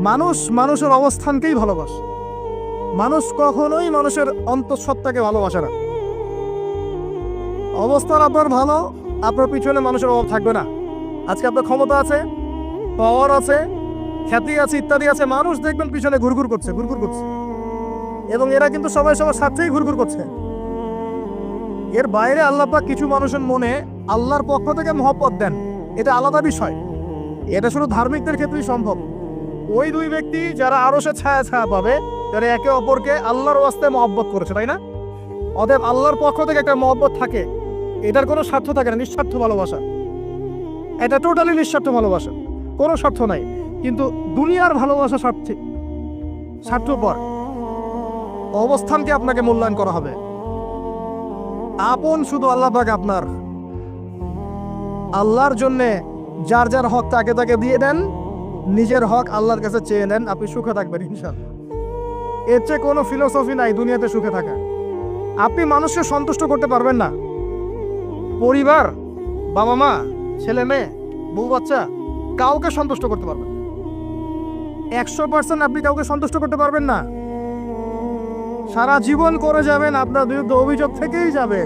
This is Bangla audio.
মানুষ মানুষের অবস্থানকেই ভালোবাসে। মানুষ কখনোই মানুষের অন্তঃসত্ত্বাকে ভালোবাসে না। অবস্থান আপনার ভালো, আপনার পিছনে মানুষের অভাব থাকবে না। আজকে আপনার ক্ষমতা আছে পাওয়ার আছে, খ্যাতি আছে, ইত্যাদি আছে, মানুষ দেখবেন পিছনে ঘুরঘুর করছে ঘুরঘুর করছে। এবং এরা কিন্তু সবাই সবার সাথেই ঘুরঘুর করছে। এর বাইরে আল্লাহ কিছু মানুষের মনে আল্লাহর পক্ষ থেকে মহব্বত দেন। এটা আলাদা বিষয়। এটা শুধু ধার্মিকদের ক্ষেত্রেই সম্ভব। ওই দুই ব্যক্তি যারা আরও সে ছায়া ছায়া পাবে, যারা একে অপরকে আল্লাহর ওয়াস্তে মহব্বত করেছে, তাই না? অতএব আল্লাহর পক্ষ থেকে একটা মহব্বত থাকে। এটার কোনো স্বার্থ থাকে না, নিঃস্বার্থ ভালোবাসা। এটা টোটালি নিঃস্বার্থ ভালোবাসা। কোনো স্বার্থ নাই। কিন্তু দুনিয়ার ভালোবাসা স্বার্থে স্বার্থপর। অবস্থানকে আপনাকে মূল্যায়ন করা হবে? আপন শুধু আল্লাহ পাক আপনার। আল্লাহর জন্যে যার যার হক তাকে তাকে দিয়ে দেন। নিজের হক আল্লাহর কাছে চেয়ে নেন, আপনি সুখে থাকবেন ইনশাল্লাহ এর চেয়ে কোনো ফিলোসফি নাই দুনিয়াতে সুখে থাকা আপনি মানুষকে সন্তুষ্ট করতে পারবেন না। পরিবার, বাবা মা, ছেলে মেয়ে, বউ বাচ্চা, কাউকে সন্তুষ্ট করতে পারবেন না। একশো পার্সেন্ট আপনি কাউকে সন্তুষ্ট করতে পারবেন না। সারা জীবন করে যাবেন, আপনার বিরুদ্ধে অভিযোগ থেকেই যাবে।